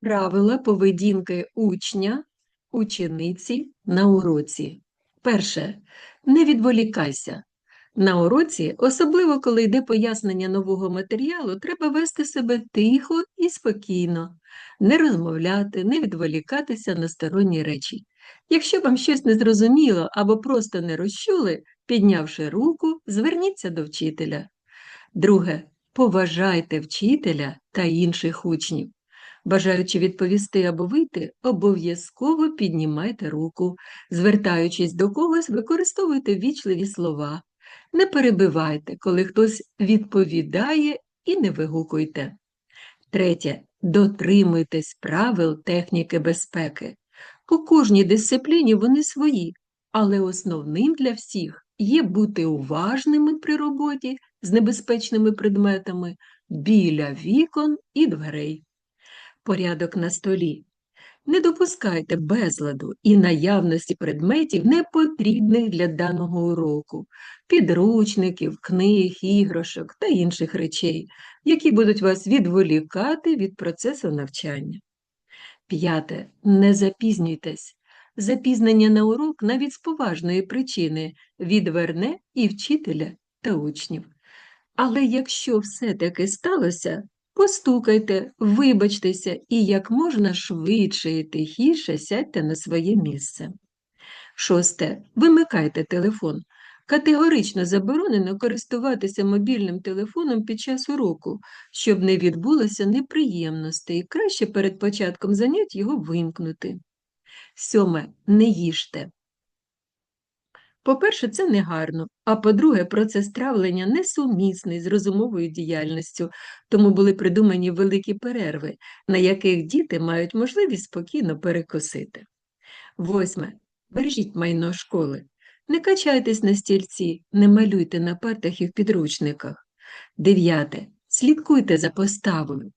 Правила поведінки учня, учениці на уроці. Перше. Не відволікайся. На уроці, особливо коли йде пояснення нового матеріалу, треба вести себе тихо і спокійно, не розмовляти, не відволікатися на сторонні речі. Якщо вам щось не зрозуміло або просто не розчули, піднявши руку, зверніться до вчителя. Друге. Поважайте вчителя та інших учнів. Бажаючи відповісти або вийти, обов'язково піднімайте руку. Звертаючись до когось, використовуйте вічливі слова. Не перебивайте, коли хтось відповідає і не вигукуйте. Третє. Дотримуйтесь правил техніки безпеки. У кожній дисципліні вони свої, але основним для всіх є бути уважними при роботі з небезпечними предметами біля вікон і дверей порядок на столі. Не допускайте безладу і наявності предметів, непотрібних для даного уроку, підручників, книг, іграшок та інших речей, які будуть вас відволікати від процесу навчання. П'яте. Не запізнюйтесь. Запізнення на урок навіть з поважної причини відверне і вчителя та учнів. Але якщо все-таки сталося, Постукайте, вибачтеся і як можна швидше і тихіше сядьте на своє місце. Шосте. Вимикайте телефон. Категорично заборонено користуватися мобільним телефоном під час уроку, щоб не відбулося неприємностей, і краще перед початком занять його вимкнути. Сьоме. Не їжте. По-перше, це негарно, а по-друге, процес травлення несумісний з розумовою діяльністю, тому були придумані великі перерви, на яких діти мають можливість спокійно перекусити. Восьме. Бережіть майно школи. Не качайтесь на стільці, не малюйте на партах і в підручниках. Дев'яте. Слідкуйте за поставою.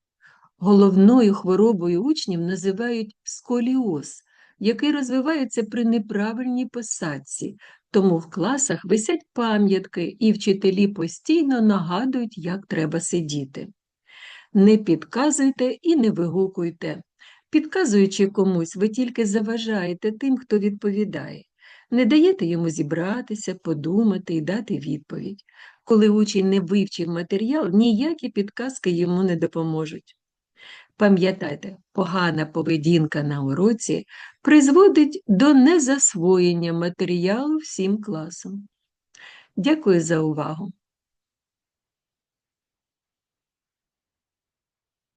Головною хворобою учнів називають сколіоз, який розвивається при неправильній посадці, тому в класах висять пам'ятки, і вчителі постійно нагадують, як треба сидіти. Не підказуйте і не вигукуйте. Підказуючи комусь, ви тільки заважаєте тим, хто відповідає. Не даєте йому зібратися, подумати і дати відповідь. Коли учень не вивчив матеріал, ніякі підказки йому не допоможуть. Пам'ятайте, погана поведінка на уроці призводить до незасвоєння матеріалу всім класом. Дякую за увагу!